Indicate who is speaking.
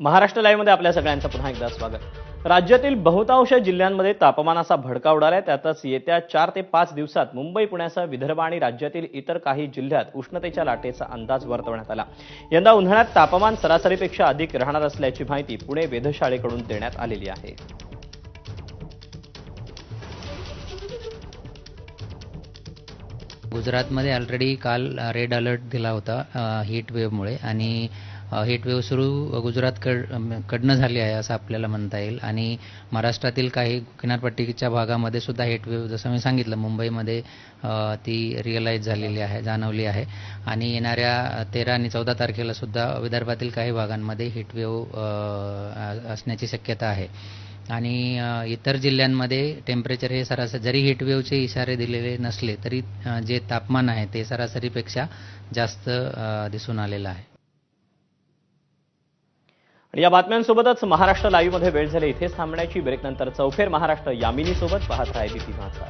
Speaker 1: महाराष्ट्र लाईव्हमध्ये आपल्या सगळ्यांचं पुन्हा एकदा स्वागत. राज्यातील बहुतांश जिल्ह्यांमध्ये तापमानाचा भडका उडालाय त्यातच येत्या चार ते पाच दिवसात मुंबई पुण्यासह विदर्भ आणि राज्यातील इतर काही जिल्ह्यात उष्णतेच्या लाटेचा अंदाज वर्तवण्यात आला. यंदा उन्हाळ्यात तापमान सरासरीपेक्षा अधिक राहणार असल्याची माहिती पुणे वेधशाळेकडून देण्यात आलेली आहे.
Speaker 2: गुजरातमध्ये ऑलरेडी काल रेड अलर्ट दिला होता हीट वेव्हमुळे आणि हीट वेव्ह सुरू गुजरातकड कडनं झाली आहे असं आपल्याला म्हणता येईल. आणि महाराष्ट्रातील काही किनारपट्टीच्या भागामध्ये सुद्धा हीट वेव्ह जसं मी सांगितलं मुंबईमध्ये ती रिअलाईज झालेली आहे जाणवली आहे. आणि येणाऱ्या तेरा आणि चौदा तारखेला सुद्धा विदर्भातील काही भागांमध्ये हीट वेव्ह असण्याची शक्यता आहे. आणि इतर जिल्ह्यांमध्ये टेम्परेचर हे सरासरी जरी हिटवेवचे इशारे दिलेले नसले तरी जे तापमान आहे ते सरासरीपेक्षा जास्त दिसून आलेलं आहे.
Speaker 1: आणि या बातम्यांसोबतच महाराष्ट्र लाईव्हमध्ये वेळ झाली. इथेच थांबण्याची ब्रेक नंतर चौफेर महाराष्ट्र यामिनी सोबत पाहत राहिली ती माझा